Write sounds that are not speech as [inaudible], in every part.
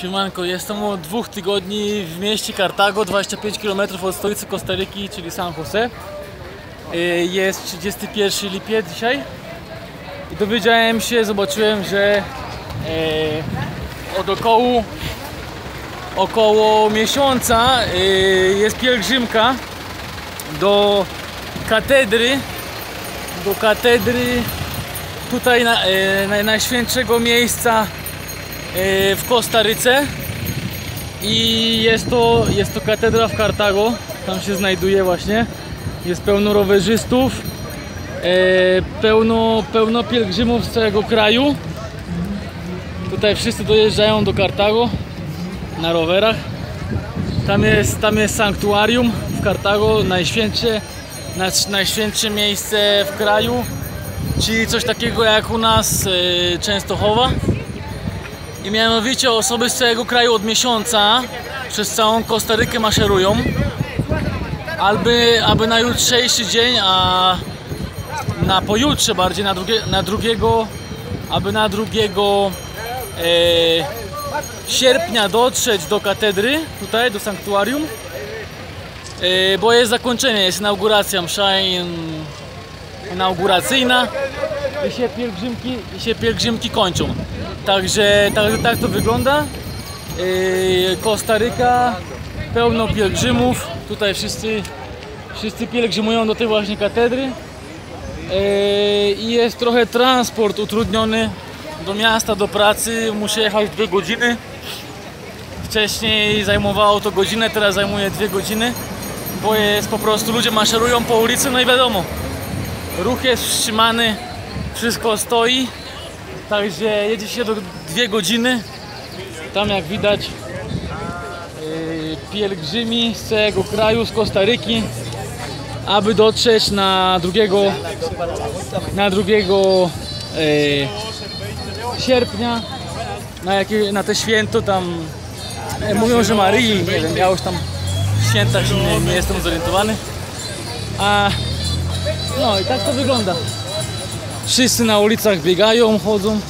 Siemanko, jestem od dwóch tygodni w mieście Cartago, 25 km od stolicy Kostaryki, czyli San Jose. Y, Jest 31 lipiec dzisiaj i dowiedziałem się, zobaczyłem, że e, od około, około miesiąca e, jest pielgrzymka do katedry, do katedry tutaj na, naj- najświętszego miejsca w Kostaryce i jest to, jest to katedra w Kartago, tam się znajduje właśnie, jest pełno rowerzystów, e, pełno, pełno pielgrzymów z całego kraju. Tutaj wszyscy dojeżdżają do Kartago na rowerach. Tam jest, tam jest sanktuarium w Kartago, najświętsze, naj- najświętsze miejsce w kraju, czyli coś takiego jak u nas e, Częstochowa. I mianowicie osoby z całego kraju od miesiąca. Przez całą Kostarykę maszerują, aby, aby na jutrzejszy dzień, a na pojutrze bardziej, na, drugie, na drugiego, aby na drugiego e, sierpnia dotrzeć do katedry, tutaj do sanktuarium, e, bo jest zakończenie, jest inauguracja, msza in, inauguracyjna. I się pielgrzymki, i się pielgrzymki kończą. Także tak, tak to wygląda. Yy, Kostaryka, pełno pielgrzymów. Tutaj wszyscy, wszyscy pielgrzymują do tej właśnie katedry. Yy, I jest trochę transport utrudniony do miasta, do pracy. Muszę jechać dwie godziny. Wcześniej zajmowało to godzinę, teraz zajmuje dwie godziny. Bo jest po prostu, ludzie maszerują po ulicy, no i wiadomo, ruch jest wstrzymany, wszystko stoi. Także jedzie się do dwie godziny. Tam jak widać yy, pielgrzymi z całego kraju, z Kostaryki, aby dotrzeć na drugiego, na drugiego yy, sierpnia, na, jakie, na te święto tam e, mówią, że Maryi, nie wiem, ja już tam w świętach nie, nie jestem zorientowany. A no i tak to wygląda. Wszyscy na ulicach biegają, chodzą.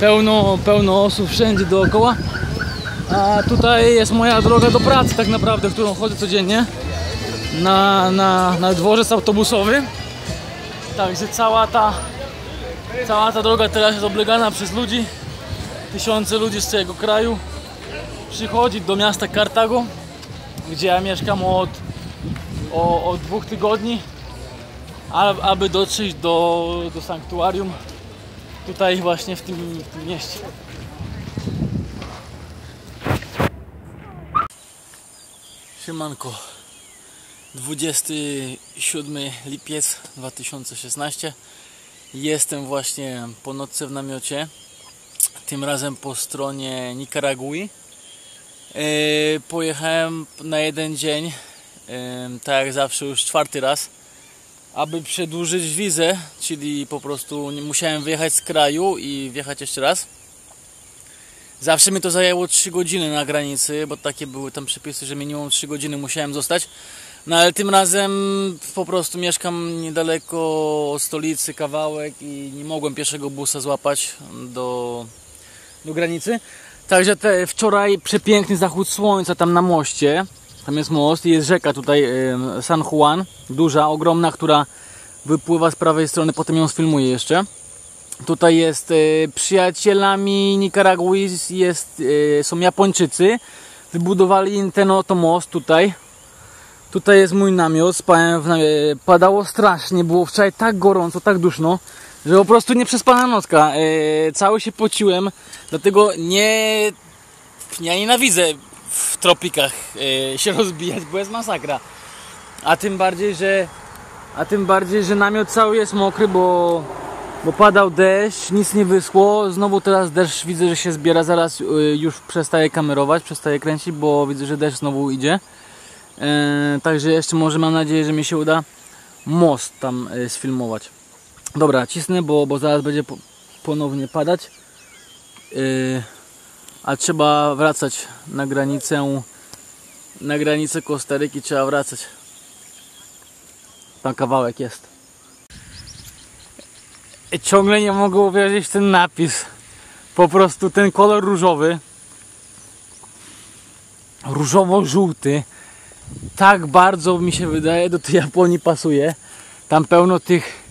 Pełno, pełno osób wszędzie dookoła. A tutaj jest moja droga do pracy tak naprawdę, którą chodzę codziennie. Na, na, na dworzec autobusowy. Także cała ta, cała ta droga teraz jest oblegana przez ludzi. Tysiące ludzi z całego kraju przychodzi do miasta Kartago, gdzie ja mieszkam od, o, od dwóch tygodni aby dotrzeć do, do sanktuarium tutaj właśnie w tym, w tym mieście. Siemanko. 27 lipiec 2016. Jestem właśnie po nocce w namiocie. Tym razem po stronie Nikaragui. Yy, pojechałem na jeden dzień, yy, tak jak zawsze już czwarty raz aby przedłużyć wizę, czyli po prostu musiałem wyjechać z kraju i wjechać jeszcze raz. Zawsze mi to zajęło 3 godziny na granicy, bo takie były tam przepisy, że minimum 3 godziny musiałem zostać. No ale tym razem po prostu mieszkam niedaleko stolicy, kawałek i nie mogłem pierwszego busa złapać do, do granicy. Także te, wczoraj przepiękny zachód słońca tam na moście. Tam jest most i jest rzeka tutaj San Juan, duża, ogromna, która wypływa z prawej strony, potem ją sfilmuję jeszcze. Tutaj jest e, przyjacielami Nikaragui, jest, e, są Japończycy. Wybudowali ten oto most tutaj. Tutaj jest mój namiot, spałem w namiocie. Padało strasznie, było wczoraj tak gorąco, tak duszno, że po prostu nie przespana nocka. E, cały się pociłem, dlatego nie... Ja nienawidzę w tropikach e, się [laughs] rozbijać, bo jest masakra. A tym bardziej, że a tym bardziej, że namiot cały jest mokry, bo, bo padał deszcz, nic nie wyschło. Znowu teraz deszcz widzę, że się zbiera, zaraz y, już przestaję kamerować, przestaję kręcić, bo widzę, że deszcz znowu idzie. E, także jeszcze może mam nadzieję, że mi się uda most tam e, sfilmować. Dobra, cisnę, bo, bo zaraz będzie po, ponownie padać. E, a trzeba wracać na granicę na granicę Kostaryki trzeba wracać tam kawałek jest ciągle nie mogę uwierzyć ten napis po prostu ten kolor różowy różowo-żółty. Tak bardzo mi się wydaje do tej Japonii pasuje. Tam pełno tych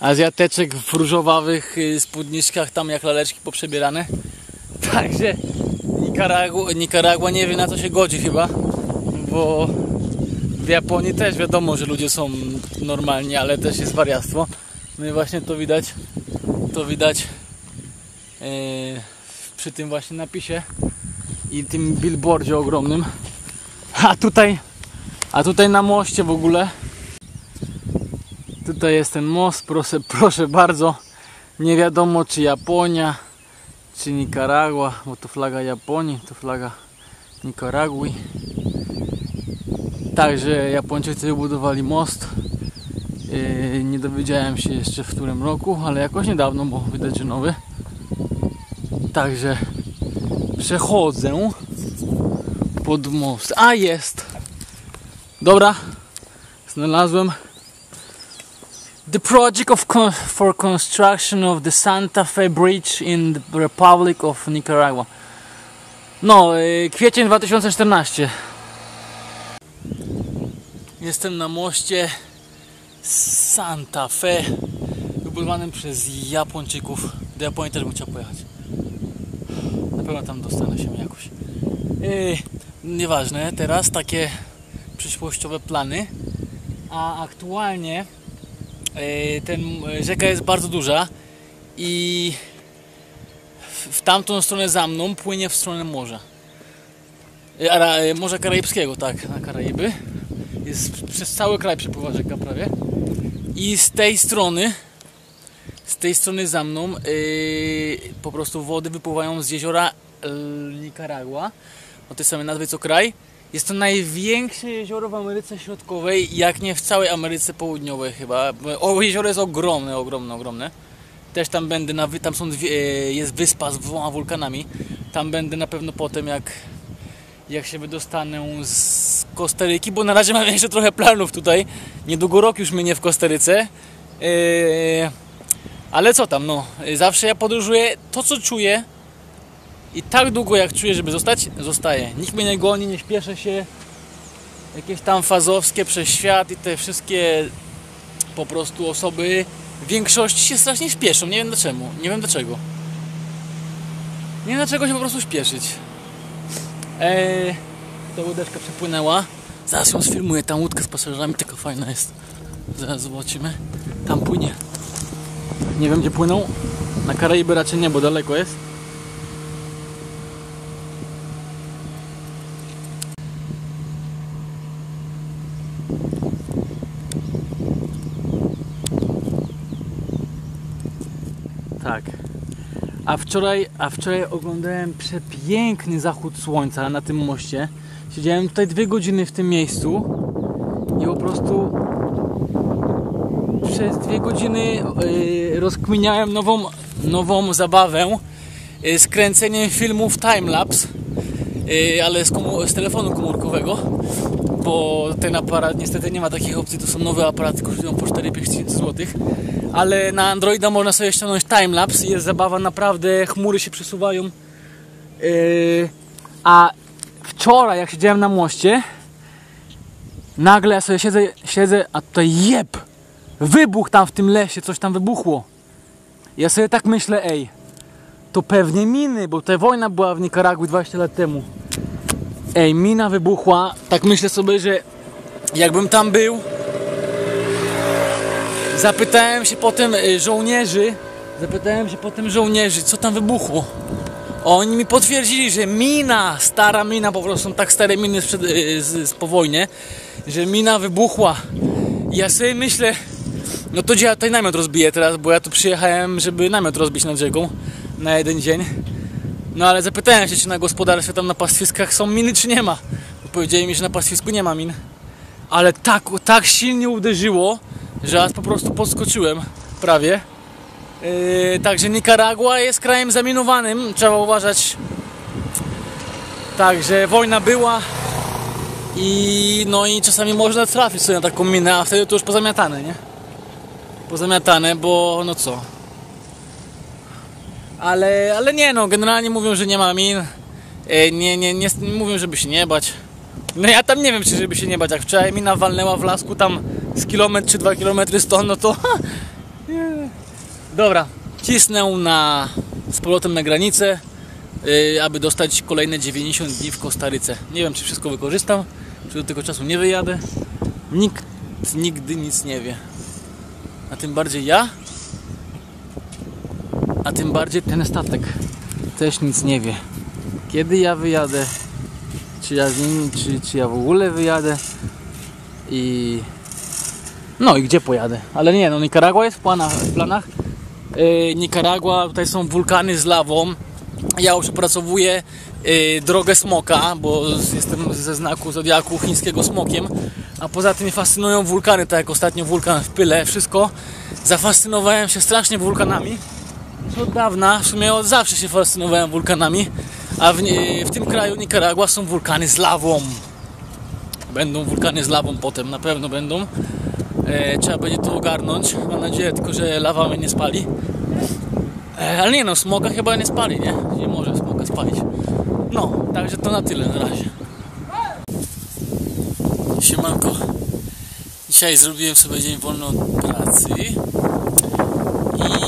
Azjateczek w różowawych y, spódniczkach, tam jak laleczki poprzebierane. Także Nikaragua, Nikaragua nie wie na co się godzi chyba, bo w Japonii też wiadomo, że ludzie są normalni, ale też jest wariactwo. No i właśnie to widać, to widać yy, przy tym właśnie napisie i tym billboardzie ogromnym. A tutaj, a tutaj na moście w ogóle Tutaj jest ten most, proszę, proszę bardzo. Nie wiadomo czy Japonia, czy Nikaragua, bo to flaga Japonii, to flaga Nikaragui. Także Japończycy wybudowali most. Yy, nie dowiedziałem się jeszcze w którym roku, ale jakoś niedawno, bo widać, że nowy. Także przechodzę pod most. A jest! Dobra, znalazłem the project of con for construction of the Santa Fe Bridge in the Republic of Nicaragua. No, y, kwiecień 2014. Jestem na moście Santa Fe, wybudowanym przez Japończyków. Do Japonii też bym chciał pojechać. Na pewno tam dostanę się jakoś. Yy, nieważne, teraz takie przyszłościowe plany. A aktualnie E, ten e, rzeka jest bardzo duża i w tamtą stronę za mną płynie w stronę morza. E, morza Karaibskiego, tak, na Karaiby. Jest, przez cały kraj przepływa rzeka prawie. I z tej strony, z tej strony za mną yy, po prostu wody wypływają z jeziora Nicaragua, o tej samej nazwie co kraj jest to największe jezioro w Ameryce Środkowej, jak nie w całej Ameryce Południowej chyba. O, jezioro jest ogromne, ogromne, ogromne. Też tam będę, na, tam są dwie, e, jest wyspa z dwoma wulkanami. Tam będę na pewno potem, jak, jak się wydostanę z Kostaryki, bo na razie mam [laughs] jeszcze trochę planów tutaj. Niedługo rok już minie w Kostaryce. Eee, ale co tam, no. Zawsze ja podróżuję to, co czuję, i tak długo jak czuję, żeby zostać, zostaję. Nikt mnie nie goni, nie śpieszę się. Jakieś tam fazowskie przez świat i te wszystkie po prostu osoby w większości się strasznie śpieszą. Nie wiem dlaczego. Nie wiem dlaczego. Nie wiem dlaczego się po prostu śpieszyć. Eee, ta łódeczka przepłynęła. Zaraz ją sfilmuję. Tam łódka z pasażerami tylko fajna jest. Zaraz zobaczymy. Tam płynie. Nie wiem gdzie płyną. Na Karaiby raczej nie, bo daleko jest. Tak. A wczoraj, a wczoraj oglądałem przepiękny zachód słońca na tym moście. Siedziałem tutaj dwie godziny w tym miejscu i po prostu przez dwie godziny yy, rozkminiałem nową, nową zabawę yy, z kręceniem filmów timelapse, yy, ale z, z telefonu komórkowego bo ten aparat niestety nie ma takich opcji, to są nowe aparaty, kosztują po 4-5 zł ale na Androida można sobie ściągnąć timelapse jest zabawa. Naprawdę, chmury się przesuwają. Yy, a wczoraj jak siedziałem na moście nagle ja sobie siedzę, siedzę a tutaj jeb! Wybuch tam w tym lesie, coś tam wybuchło. Ja sobie tak myślę, ej to pewnie miny, bo ta wojna była w Nikaragui 20 lat temu ej, mina wybuchła tak myślę sobie, że jakbym tam był Zapytałem się potem y, żołnierzy, zapytałem się potem żołnierzy, co tam wybuchło. Oni mi potwierdzili, że mina, stara mina, po prostu są tak stare miny sprzed, y, z, z po wojnie, że mina wybuchła. Ja sobie myślę, no to gdzie ja tutaj namiot rozbiję teraz, bo ja tu przyjechałem, żeby namiot rozbić nad rzeką na jeden dzień. No ale zapytałem się, czy na gospodarstwie tam na pastwiskach są miny, czy nie ma. Powiedzieli mi, że na pastwisku nie ma min. Ale tak, tak silnie uderzyło, że aż po prostu podskoczyłem prawie. Yy, także Nikaragua jest krajem zaminowanym, trzeba uważać. Także wojna była i no i czasami można trafić sobie na taką minę, a wtedy to już pozamiatane, nie? Pozamiatane, bo no co? Ale, ale nie no, generalnie mówią, że nie ma min. E, nie, nie, nie, mówią, żeby się nie bać. No ja tam nie wiem, czy żeby się nie bać. Jak wczoraj mi nawalnęła w lasku tam z kilometr czy dwa kilometry stąd, no to... [laughs] ha. Dobra, cisnę na, z powrotem na granicę, yy, aby dostać kolejne 90 dni w Kostaryce. Nie wiem, czy wszystko wykorzystam, czy do tego czasu nie wyjadę. Nikt nigdy nic nie wie. A tym bardziej ja, a tym bardziej ten statek też nic nie wie. Kiedy ja wyjadę, czy ja z nimi, czy, czy ja w ogóle wyjadę i no i gdzie pojadę. Ale nie, no Nicaragua jest w planach. W planach. Yy, Nicaragua, tutaj są wulkany z lawą. Ja już opracowuję yy, drogę smoka, bo jestem ze znaku zodiaku chińskiego smokiem. A poza tym fascynują wulkany, tak jak ostatnio wulkan w Pyle, wszystko. Zafascynowałem się strasznie wulkanami. Od dawna, w sumie od zawsze się fascynowałem wulkanami. A w, w tym kraju Nicaragua są wulkany z lawą. Będą wulkany z lawą potem, na pewno będą. E, trzeba będzie to ogarnąć. Mam nadzieję tylko, że lawa mnie nie spali. E, ale nie no, smoka chyba nie spali, nie? Nie może smoka spalić. No, także to na tyle na razie. Siemanko. Dzisiaj zrobiłem sobie dzień wolny od pracy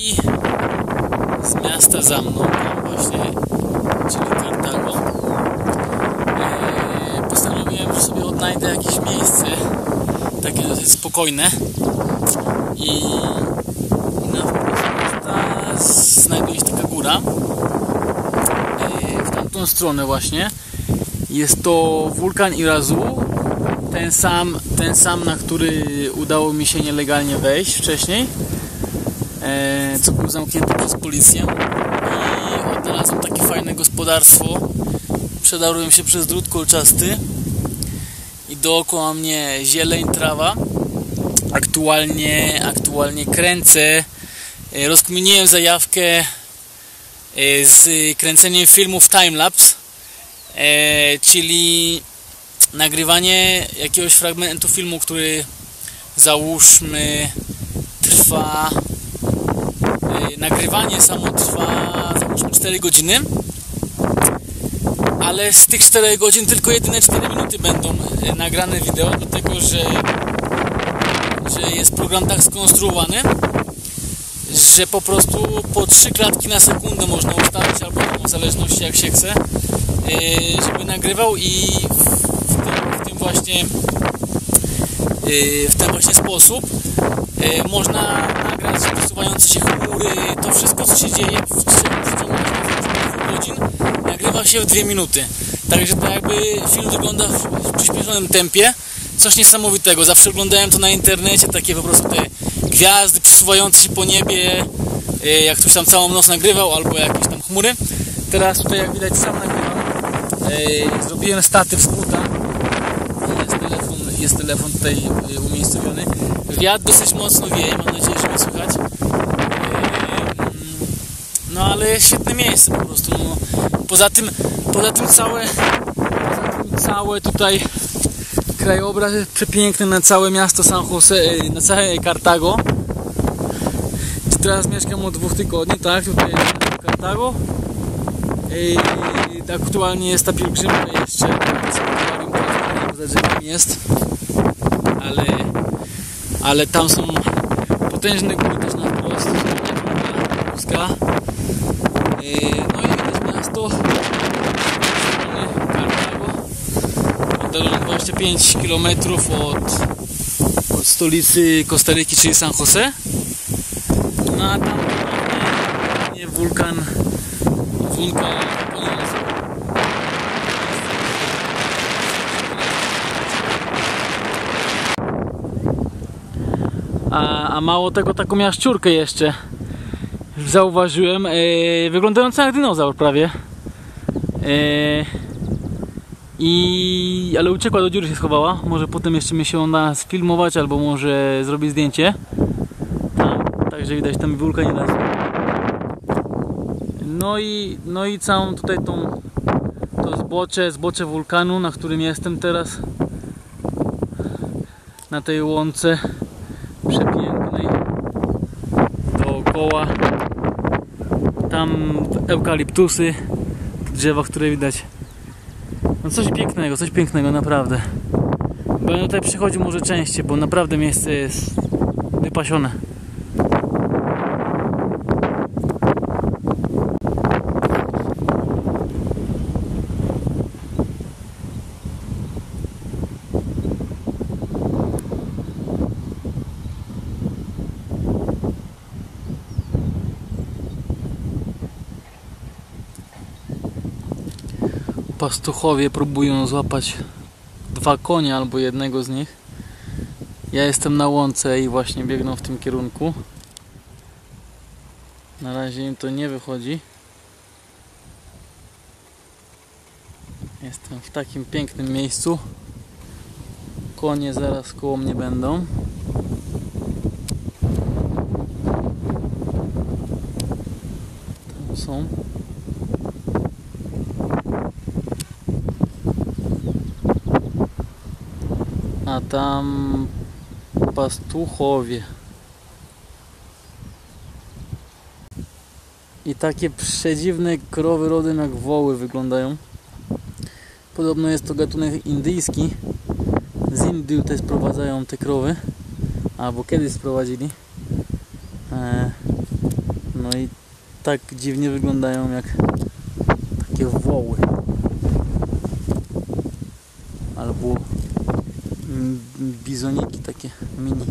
i z miasta za mną, tam właśnie, czyli Cartago, e, postanowiłem, że sobie odnajdę jakieś miejsce takie dosyć spokojne. I na miasta znajduje się taka góra. E, w tamtą stronę właśnie jest to wulkan Irazu ten sam, ten sam na który udało mi się nielegalnie wejść wcześniej co był zamknięty przez policję i odnalazłem takie fajne gospodarstwo przedarłem się przez drut kolczasty i dookoła mnie zieleń, trawa. Aktualnie, aktualnie kręcę. E, rozkminiłem zajawkę e, z kręceniem filmów timelapse, e, czyli nagrywanie jakiegoś fragmentu filmu, który załóżmy trwa nagrywanie samo trwa załóżmy 4 godziny. Ale z tych 4 godzin tylko jedyne 4 minuty będą e, nagrane wideo, dlatego że, że jest program tak skonstruowany, że po prostu po 3 klatki na sekundę można ustawić, albo w zależności jak się chce, e, żeby nagrywał i w tym, w tym właśnie w ten właśnie sposób można nagrać przesuwające się chmury, to wszystko co się dzieje w ciągu godzin nagrywa się w dwie minuty. Także to jakby film wygląda w przyspieszonym tempie. Coś niesamowitego. Zawsze oglądałem to na internecie, takie po prostu te gwiazdy przesuwające się po niebie, e, jak ktoś tam całą noc nagrywał, albo jakieś tam chmury. Teraz tutaj jak widać sam nagrywam. E, zrobiłem statyw z buta. Jest telefon, tutaj e, umiejscowiony. Wiatr dosyć mocno wieje, mam nadzieję, że mnie słychać. No ale świetne miejsce po prostu. No. Poza tym, poza tym całe, poza tym całe tutaj krajobraz jest przepiękny na całe miasto San Jose, e, na całe Cartago. Gdzie teraz mieszkam od dwóch tygodni, tak? Tutaj jest Cartago. I aktualnie jest ta pielgrzymka jeszcze. Nie jest. Ale, ale tam są potężne góry też na wprost. Polska. No i widać miasto oddalone 25 km od, od stolicy Kostaryki, czyli San Jose. No a tam nie wulkan wulkan a, mało tego taką jaszczurkę jeszcze zauważyłem, e, wyglądająca jak dinozaur prawie. E, i, ale uciekła do dziury się schowała. Może potem jeszcze mi się ona sfilmować, albo może zrobić zdjęcie. Tam, także widać tam wulkan. No i, no i całą tutaj tą to zbocze, zbocze wulkanu, na którym jestem teraz. Na tej łące dookoła tam eukaliptusy, drzewa, które widać No coś pięknego, coś pięknego, naprawdę. Będę tutaj przychodził może częściej, bo naprawdę miejsce jest wypasione. Pastuchowie próbują złapać dwa konie albo jednego z nich. Ja jestem na łące i właśnie biegną w tym kierunku. Na razie im to nie wychodzi. Jestem w takim pięknym miejscu. Konie zaraz koło mnie będą. Tam są. Tam pastuchowie. I takie przedziwne krowy rodem jak woły wyglądają. Podobno jest to gatunek indyjski. Z Indii tutaj sprowadzają te krowy. Albo kiedyś sprowadzili. No i tak dziwnie wyglądają jak takie woły. Albo bizoniki takie mini.